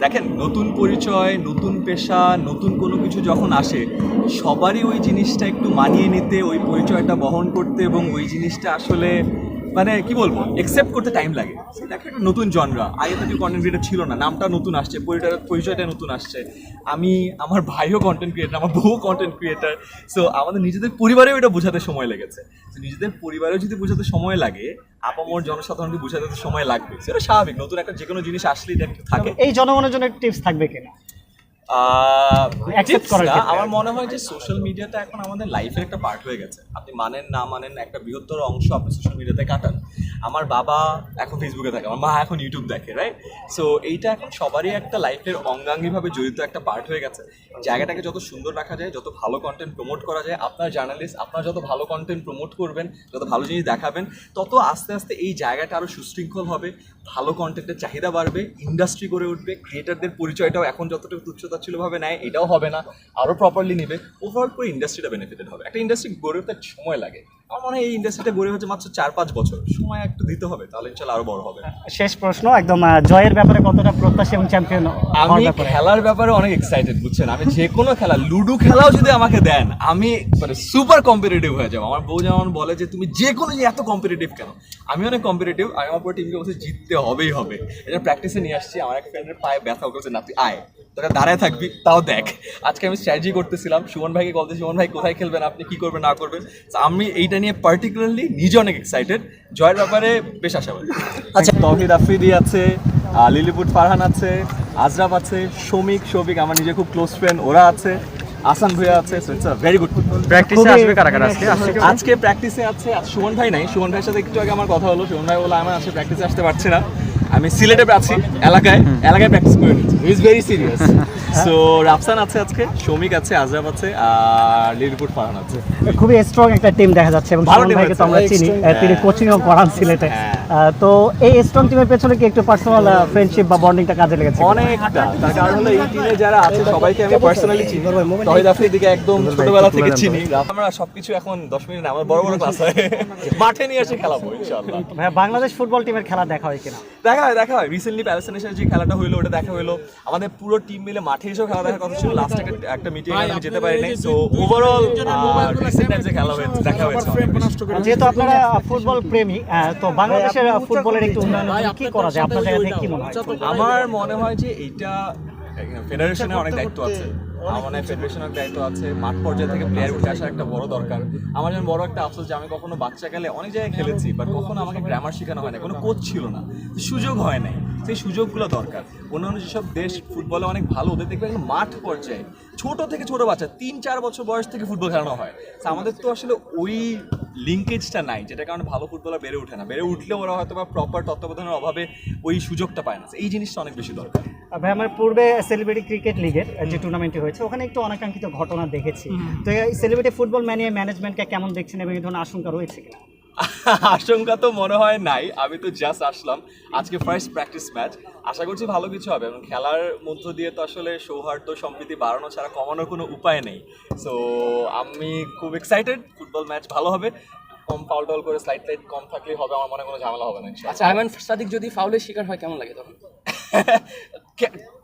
দেখেন, নতুন পরিচয়, নতুন পেশা, নতুন কোনো কিছু যখন আসে, সবারই ওই জিনিসটা একটু মানিয়ে নিতে, ওই পরিচয়টা বহন করতে এবং ওই জিনিসটা আসলে মানে কি বলব একসেপ্ট করতে টাইম লাগে। একটা নতুন জনরা আগে তো কন্টেন্ট ক্রিয়েটার ছিল না, নামটা নতুন আসছে, পরিচয়, পরিচয়টা নতুন আসছে। আমি, আমার ভাইও কন্টেন্ট ক্রিয়েটার আমার বউ কন্টেন্ট ক্রিয়েটার সো আমাদের নিজেদের পরিবারেও এটা বোঝাতে সময় লেগেছে। তো নিজেদের পরিবারেও যদি বোঝাতে সময় লাগে, আপামর জনসাধারণকে বোঝাতে সময় লাগবে। সেটা স্বাভাবিক, নতুন একটা যে কোনো জিনিস আসলেই থাকে। এই জনগণের জন্য টিপস থাকবে কিনা? আমার মনে হয় যে সোশ্যাল মিডিয়াটা এখন আমাদের লাইফের একটা পার্ট হয়ে গেছে। আপনি মানেন না মানেন একটা বৃহত্তর অংশ আপনি সোশ্যাল মিডিয়াতে কাটান। আমার বাবা এখন ফেসবুকে থাকে আমার মা এখন ইউটিউব দেখে রাইট সো এইটা এখন সবারই একটা লাইফের অঙ্গাঙ্গিভাবে জড়িত একটা পার্ট হয়ে গেছে। জায়গাটাকে যত সুন্দর রাখা যায় যত ভালো কন্টেন্ট প্রমোট করা যায় আপনার জার্নালিস্ট আপনার যত ভালো কন্টেন্ট প্রমোট করবেন যত ভালো জিনিস দেখাবেন তত আস্তে আস্তে এই জায়গাটা আরও সুশৃঙ্খল হবে ভালো কন্টেন্টের চাহিদা বাড়বে ইন্ডাস্ট্রি গড়ে উঠবে ক্রিয়েটারদের পরিচয়টাও এখন যতটুকু তুচ্ছতাচ্ছিলভাবে নেয়, এটাও হবে না। আরও প্রপারলি নেবে। ওভারঅল পুরো ইন্ডাস্ট্রিটা বেনিফিটেড হবে। একটা ইন্ডাস্ট্রি গড়ে উঠতে সময় লাগে। আমার মনে হয় এই ইন্ডাস্ট্রিটা গড়ে হচ্ছে মাত্র চার পাঁচ বছর। সময় একটু দিতে হবে তাহলে ইনশাল্লাহ আরও বড় হবে। শেষ প্রশ্ন একদম জয়ের ব্যাপারে কতটা প্রত্যাশা এবং চ্যাম্পিয়ন আমি খেলার ব্যাপারে অনেক এক্সাইটেড বুঝছেন? আমি যে কোনো খেলা লুডো খেলাও যদি আমাকে দেন আমি মানে সুপার কম্পিটিটিভ হয়ে যাব। আমার বউ যেমন বলে যে তুমি যে কোনো যে এত কম্পিটিটিভ কেন? আমি অনেক কম্পিটিটিভ আমি আমার পুরো টিমকে বলছি জিততে হবেই হবে। এটা প্র্যাকটিসে নিয়ে আসছি আমার এক ফ্রেন্ডের পায়ে ব্যথা ওকে না তুই আয় তোরা দাঁড়ায় থাকবি তাও দেখ। আজকে আমি স্ট্র্যাটেজি করতেছিলাম সুমন ভাইকে বলতে সুমন ভাই কোথায় খেলবেন আপনি? কি করবেন না করবেন? আমি এইটা নিয়ে পার্টিকুলারলি নিজে অনেক এক্সাইটেড জয়ের ব্যাপারে বেশ আশাবাদী। আচ্ছা তহিদ আফ্রিদি আছে লিলিপুট ফারহান আছে আজরাব আছে শমিক শফিক আমার নিজে খুব ক্লোজ ফ্রেন্ড ওরা আছে আসান ভুয়া আছে so it's a very good প্র্যাকটিসে আসবে কারা কারা আজকে? আসছে আজকে প্র্যাকটিসে আছে আজ সুমন ভাই নাই সুমন ভাইয়ের সাথে একটু আগে আমার কথা হলো সুমন ভাই বলে আমার আজকে প্র্যাকটিসে আসতে পারছি না। আমি সিলেটে আছি এলাকায় এলাকায় প্র্যাকটিস করে নিচ্ছি। Is very serious so Rafsan আছে আজকে শমিক আছে আজরাব আছে আর লিলিপুট ফারহান আছে। খুবই স্ট্রং একটা টিম দেখা যাচ্ছে এবং ভালো ভাইকে তো আমরা চিনি। তিনি কোচিং কোচিংও করান সিলেটে। হ্যাঁ। তো এই স্ট্রং টিমের পেছনে কি একটু পার্সোনাল ফ্রেন্ডশিপ বা বন্ডিংটা কাজে লেগেছে অনেকটা। তার কারণ হলো এই টিমে যারা আছে সবাইকে আমি পার্সোনালি চিনি। তহিদ আফ্রিদিকে একদম ছোটবেলা থেকে চিনি। আমরা সবকিছু এখন দশ মিনিট আমার বড় বড় ক্লাস হয়। মাঠে নিয়ে এসে খেলাবো ইনশাআল্লাহ। ভাইয়া বাংলাদেশ ফুটবল টিমের খেলা দেখা হয় কিনা? দেখা হয় দেখা হয়। রিসেন্টলি প্যালেস্টাইনের সাথে যে খেলাটা হইল ওটা দেখা হলো আমাদের পুরো টিম মিলে মাঠে এসেও খেলা দেখার কথা ছিল। লাস্ট একটা মিটিং আমি যেতে পারি নাই। তো ওভারঅল রিসেন্ট টাইমসে খেলা হয়েছে দেখা হয়েছে। যেহেতু আপনারা ফুটবল প্রেমী তো বাংলাদেশের ফুটবলের একটু উন্নয়ন কি করা যায়? আপনার জায়গা থেকে কি মনে হয়? আমার মনে হয় যে এইটা ফেডারেশনের অনেক দায়িত্ব আছে। মনে হয় ফেডারেশনের দায়িত্ব আছে মাঠ পর্যায়ে থেকে প্লেয়ার উঠে আসা একটা বড় দরকার। আমার যেমন বড় একটা আফসোস যে আমি কখনো বাচ্চা গেলে অনেক জায়গায় খেলেছি বাট কখনো আমাকে গ্রামার শেখানো হয় না কোনো কোচ ছিল না। সুযোগ হয় নাই। সেই সুযোগগুলো দরকার। অন্যান্য যেসব দেশ ফুটবলে অনেক ভালো ওদের দেখবেন একদম মাঠ পর্যায়ে ছোট থেকে ছোট বাচ্চা তিন চার বছর বয়স থেকে ফুটবল খেলানো হয়। তো আমাদের তো আসলে ওই লিঙ্কেজটা নাই যেটা কারণে ভালো ফুটবলার বেড়ে ওঠে না। বেড়ে উঠলেও ওরা হয়তো বা প্রপার তত্ত্বাবধানের অভাবে ওই সুযোগটা পায় না। এই জিনিসটা অনেক বেশি দরকার। ভাই আমার পূর্বে সেলিব্রিটি ক্রিকেট লিগের যে টুর্নামেন্টটি হয়েছে ওখানে একটু অনাকাঙ্ক্ষিত ঘটনা দেখেছি। তো এই সেলিব্রিটি ফুটবল ম্যানিয়ে ম্যানেজমেন্টকে কেমন দেখছেন এবং এই ধরনের আশঙ্কা রয়েছে কিনা? আশঙ্কা তো মনে হয় নাই আমি তো জাস্ট আসলাম। আজকে ফার্স্ট প্র্যাকটিস ম্যাচ আশা করছি ভালো কিছু হবে এবং খেলার মধ্য দিয়ে তো আসলে সৌহার্দ্য সম্প্রীতি বাড়ানো ছাড়া কমানোর কোনো উপায় নেই। সো আমি খুব এক্সাইটেড ফুটবল ম্যাচ ভালো হবে। কম ফাউল টাউল করে স্লাইড টাইড কম থাকলেই হবে আমার মনে কোনো ঝামেলা হবে না আচ্ছা আইমান সাদিক যদি ফাউলের শিকার হয় কেমন লাগে তখন?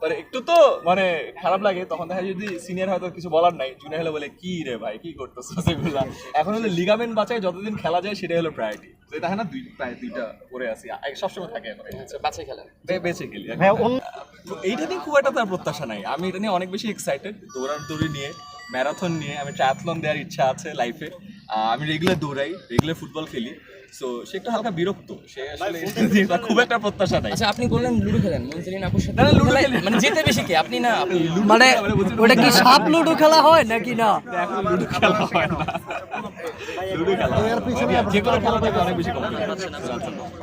মানে একটু তো মানে খারাপ লাগে। তখন দেখা যদি সিনিয়র হয়তো কিছু বলার নাই। জুনিয়র হলে বলে কি রে ভাই কি করতেছো? সেগুলো। এখন হলো লিগামেন্ট বাঁচায় যতদিন খেলা যায় সেটাই হলো প্রায়োরিটি তো না দুই প্রায় দুইটা করে আসি সবসময় থাকে বেঁচে। ভাইয়া অন্য তো এইটা নিয়ে খুব একটা তার প্রত্যাশা নাই। আমি এটা নিয়ে অনেক বেশি এক্সাইটেড দৌড়াদৌড়ি নিয়ে ম্যারাথন নিয়ে। আমি ট্রায়াথলন দেওয়ার ইচ্ছা আছে লাইফে আমি রেগুলার দৌড়াই রেগুলার ফুটবল খেলি। সো সে একটু হালকা বিরক্ত। সে আসলে খুব একটা প্রত্যাশা নাই। আচ্ছা আপনি বললেন লুডো খেলেন মঞ্জুরিন আপুর সাথে। লুডো খেলায়- মানে যেতে বেশি কি? আপনি না মানে ওটা কি সাপ লুডো খেলা হয় নাকি না? এখন লুডো খেলা হয় না। লুডো খেলা হয়। যে কোনো খেলা থেকে অনেক বেশি কম্পিটিশন